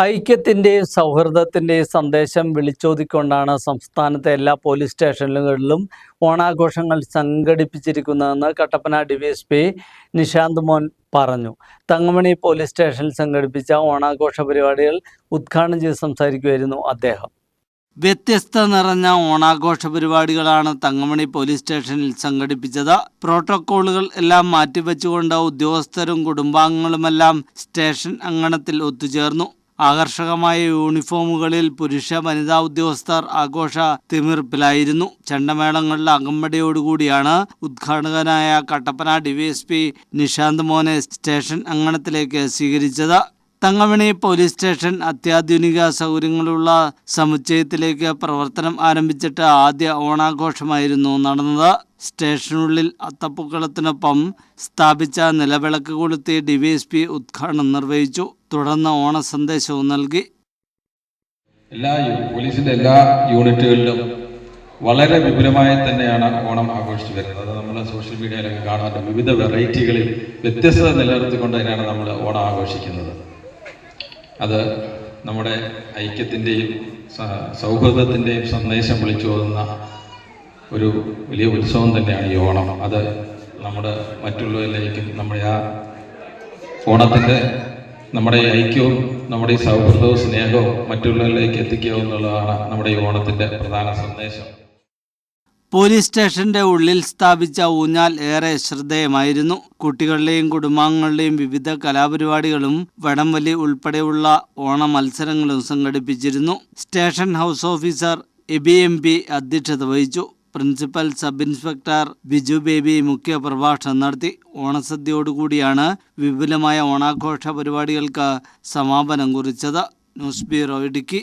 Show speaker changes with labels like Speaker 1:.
Speaker 1: ഐക്യത്തിന്റെയും സൗഹൃദത്തിന്റെയും സന്ദേശം വിളിച്ചോതിക്കൊണ്ടാണ് സംസ്ഥാനത്തെ എല്ലാ പോലീസ് സ്റ്റേഷനുകളിലും ഓണാഘോഷങ്ങൾ സംഘടിപ്പിച്ചിരിക്കുന്നതെന്ന് കട്ടപ്പന ഡിവൈഎസ്പി നിശാന്ത് മോൻ പറഞ്ഞു. തങ്കമണി പോലീസ് സ്റ്റേഷനിൽ സംഘടിപ്പിച്ച ഓണാഘോഷ പരിപാടികൾ ഉദ്ഘാടനം ചെയ്ത് സംസാരിക്കുമായിരുന്നു അദ്ദേഹം. വ്യത്യസ്ത നിറഞ്ഞ ഓണാഘോഷ പരിപാടികളാണ് തങ്കമണി പോലീസ് സ്റ്റേഷനിൽ സംഘടിപ്പിച്ചത്. പ്രോട്ടോക്കോളുകൾ എല്ലാം മാറ്റിവെച്ചുകൊണ്ട് ഉദ്യോഗസ്ഥരും കുടുംബാംഗങ്ങളുമെല്ലാം സ്റ്റേഷൻ അങ്കണത്തിൽ ഒത്തുചേർന്നു. ആകർഷകമായ യൂണിഫോമുകളിൽ പുരുഷ വനിതാ ഉദ്യോഗസ്ഥർ ആഘോഷ തിമിർപ്പിലായിരുന്നു. ചെണ്ടമേളങ്ങളുടെ അകമ്പടിയോടുകൂടിയാണ് ഉദ്ഘാടകനായ കട്ടപ്പന ഡിവൈഎസ്പി നിഷാന്ത് മോനെ സ്റ്റേഷൻ അങ്കണത്തിലേക്ക് സ്വീകരിച്ചത്. തങ്ങമണി പോലീസ് സ്റ്റേഷൻ അത്യാധുനിക സൗകര്യങ്ങളുള്ള സമുച്ചയത്തിലേക്ക് പ്രവർത്തനം ആരംഭിച്ചിട്ട് ആദ്യ ഓണാഘോഷമായിരുന്നു നടന്നത്. സ്റ്റേഷനുള്ളിൽ അത്തപ്പൂക്കളത്തിനൊപ്പം സ്ഥാപിച്ച നിലവിളക്ക് കൊളുത്തി ഡിവൈഎസ്പി ഉദ്ഘാടനം നിർവഹിച്ചു. തുടർന്ന് ഓണസന്ദേശവും നൽകി.
Speaker 2: എല്ലാ പോലീസിന്റെ എല്ലാ യൂണിറ്റുകളിലും വളരെ വിപുലമായി തന്നെയാണ് ഓണം ആഘോഷിച്ചു വരുന്നത്. അത് നമ്മൾ സോഷ്യൽ മീഡിയയിലൊക്കെ കാണാറുണ്ട്. വിവിധ വെറൈറ്റികളിൽ വ്യത്യസ്തത നിലനിർത്തിക്കൊണ്ട് തന്നെയാണ് നമ്മൾ ഓണം ആഘോഷിക്കുന്നത്. അത് നമ്മുടെ ഐക്യത്തിന്റെയും സൗഹൃദത്തിന്റെയും സന്ദേശം വിളിച്ചു പോകുന്ന ഒരു വലിയ ഉത്സവം തന്നെയാണ് ഈ ഓണം. അത് നമ്മുടെ മറ്റുള്ളവരിലേക്കും നമ്മുടെ ആ ഓണത്തിന്റെ നമ്മുടെ ഐക്യവും നമ്മുടെ ഈ സൗഹൃദവും സ്നേഹവും മറ്റുള്ളവരിലേക്ക് എത്തിക്കുക എന്നുള്ളതാണ് നമ്മുടെ ഈ ഓണത്തിന്റെ പ്രധാന സന്ദേശം.
Speaker 1: പോലീസ് സ്റ്റേഷന്റെ ഉള്ളിൽ സ്ഥാപിച്ച ഊഞ്ഞാൽ ഏറെ ശ്രദ്ധേയമായിരുന്നു. കുട്ടികളുടെയും കുടുംബാംഗങ്ങളുടെയും വിവിധ കലാപരിപാടികളും വടംവലി ഉൾപ്പെടെയുള്ള ഓണ മത്സരങ്ങളും സംഘടിപ്പിച്ചിരുന്നു. Station house officer Abi M P അധ്യക്ഷത വഹിച്ചു. Principal sub inspector Biju Baby മുഖ്യ പ്രഭാഷണം നടത്തി. ഓണസദ്യയോടുകൂടിയാണ് വിപുലമായ ഓണാഘോഷ പരിപാടികൾക്ക് സമാപനം കുറിച്ചത്. News bureau Idukki.